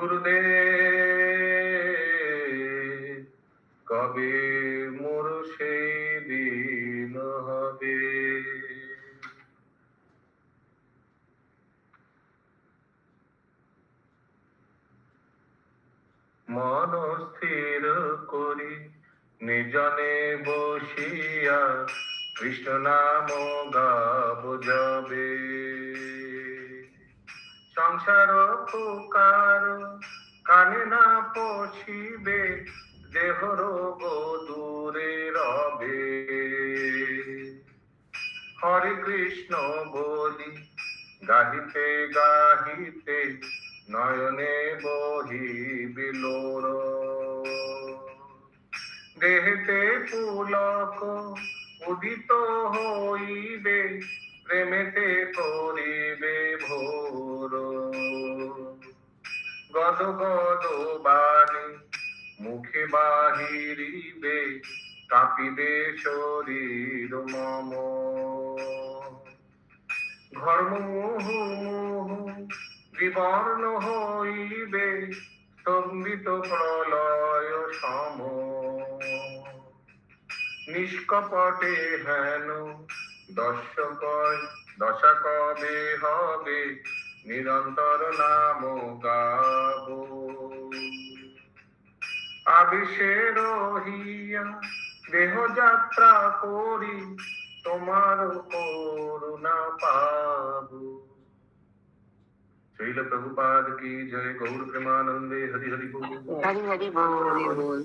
গুরুদেব কবে মোর সেই হবে? মন স্থির করি নিজনে বসিয়া কৃষ্ণ নাম গাব যাবে সংসার পুকার কানে না পশিবে দেহ রোগ দূরে রবে। হরে কৃষ্ণ বলি, গাহিতে গাহিতে, নয়নে বহি বিলোর। দেহেতে পুলক উদিত হইবে, প্রেমেতে করিবে ভোর। গদ বাণী মুখে বাহিরিবে কাঁপিবে শরীর মম। ঘর্ম মুহু মুহু বিবর্ণ হইবে, স্তম্ভিত প্রলয় সম। নিষ্কপটে হেন দর্শক দশা কবে হবে নিরন্তর নাম গাব। আবিষে রহিয়া দেহ যাত্রা করি, তোমার করুণা পাব। শৈল প্রভুপাদ কি জয়, গৌর প্রেমানন্দে হরি হরি বল। হরি হরি বল।